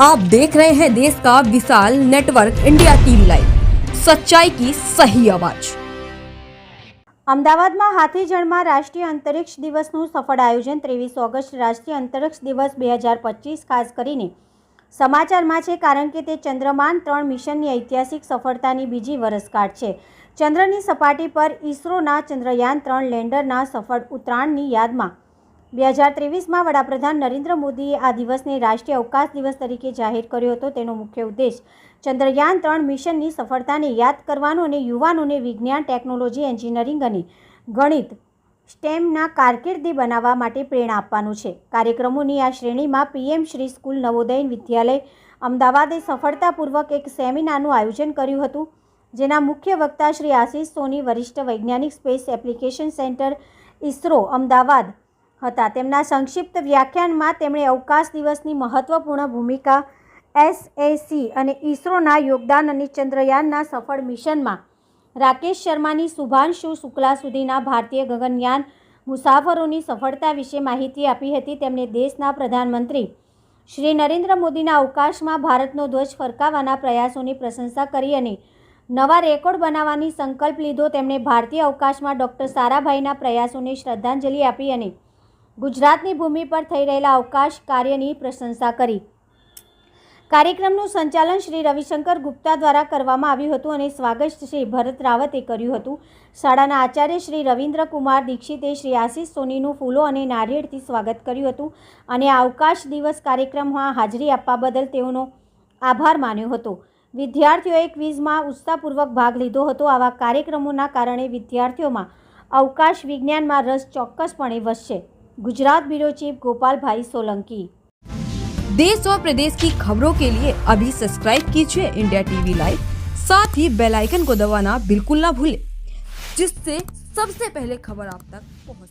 आप देख रहे हैं देश का विशाल नेटवर्क इंडिया टीवी लाइव सच्चाई की सही आवाज અમદાવાદમાં હાથીજણમાં રાષ્ટ્રીય અંતરિક્ષ દિવસનું સફળ આયોજન ત્રેવીસ ઓગસ્ટ રાષ્ટ્રીય અંતરિક્ષ દિવસ બે હજાર પચીસ ખાસ કરીને સમાચારમાં છે કારણ કે તે ચંદ્રમાન ત્રણ મિશનની ઐતિહાસિક સફળતાની બીજી વરસગાંઠ છે ચંદ્રની સપાટી પર ઇસરોના ચંદ્રયાન ત્રણ લેન્ડરના સફળ ઉતરાણની યાદમાં બે હજાર ત્રેવીસમાં વડાપ્રધાન નરેન્દ્ર મોદીએ આ દિવસને રાષ્ટ્રીય અવકાશ દિવસ તરીકે જાહેર કર્યો હતો. તેનો મુખ્ય ઉદ્દેશ ચંદ્રયાન ત્રણ મિશનની સફળતાને યાદ કરવાનો અને યુવાનોને વિજ્ઞાન, ટેકનોલોજી, એન્જિનિયરિંગ અને ગણિત સ્ટેમના કારકિર્દી બનાવવા માટે પ્રેરણા આપવાનું છે. કાર્યક્રમોની આ શ્રેણીમાં પીએમ શ્રી સ્કૂલ નવોદય વિદ્યાલય અમદાવાદે સફળતાપૂર્વક એક સેમિનારનું આયોજન કર્યું હતું, જેના મુખ્ય વક્તા શ્રી આશીષ સોની, વરિષ્ઠ વૈજ્ઞાનિક space application centre ISRO Ahmedabad હતા. તેમના સંક્ષિપ્ત વ્યાખ્યાનમાં તેમણે અવકાશ દિવસની મહત્વપૂર્ણ ભૂમિકા એસએસી અને ઇસરોના યોગદાન અને ચંદ્રયાનના સફળ મિશનમાં રાકેશ શર્માની શુભાંશુ શુક્લા સુધીના ભારતીય ગગનયાન મુસાફરોની સફળતા વિશે માહિતી આપી હતી. તેમણે દેશના પ્રધાનમંત્રી શ્રી નરેન્દ્ર મોદીના અવકાશમાં ભારતનો ધ્વજ ફરકાવવાના પ્રયાસોની પ્રશંસા કરી અને નવા રેકોર્ડ બનાવવાની સંકલ્પ લીધો. તેમણે ભારતીય અવકાશમાં ડૉક્ટર સારાભાઈના પ્રયાસોને શ્રદ્ધાંજલિ આપી અને ગુજરાતની ભૂમિ પર થઈ રહેલા અવકાશ કાર્યની પ્રશંસા કરી. કાર્યક્રમનું સંચાલન શ્રી રવિશંકર ગુપ્તા દ્વારા કરવામાં આવ્યું હતું અને સ્વાગત શ્રી ભરત રાવતે કર્યું હતું. શાળાના આચાર્ય શ્રી રવિન્દ્ર કુમાર દીક્ષિતે શ્રી આશીષ સોનીનું ફૂલો અને નારિયેળથી સ્વાગત કર્યું હતું અને અવકાશ દિવસ કાર્યક્રમમાં હાજરી આપવા બદલ તેઓનો આભાર માન્યો હતો. વિદ્યાર્થીઓએ ક્વિઝમાં ઉત્સાહપૂર્વક ભાગ લીધો હતો. આવા કાર્યક્રમોના કારણે વિદ્યાર્થીઓમાં અવકાશ વિજ્ઞાનમાં રસ ચોક્કસપણે વધશે. गुजरात ब्यूरो चीफ गोपाल भाई सोलंकी। देश और प्रदेश की खबरों के लिए अभी सब्सक्राइब कीजिए इंडिया टीवी लाइव। साथ ही बेल आइकन को दबाना बिल्कुल ना भूले, जिससे सबसे पहले खबर आप तक पहुँच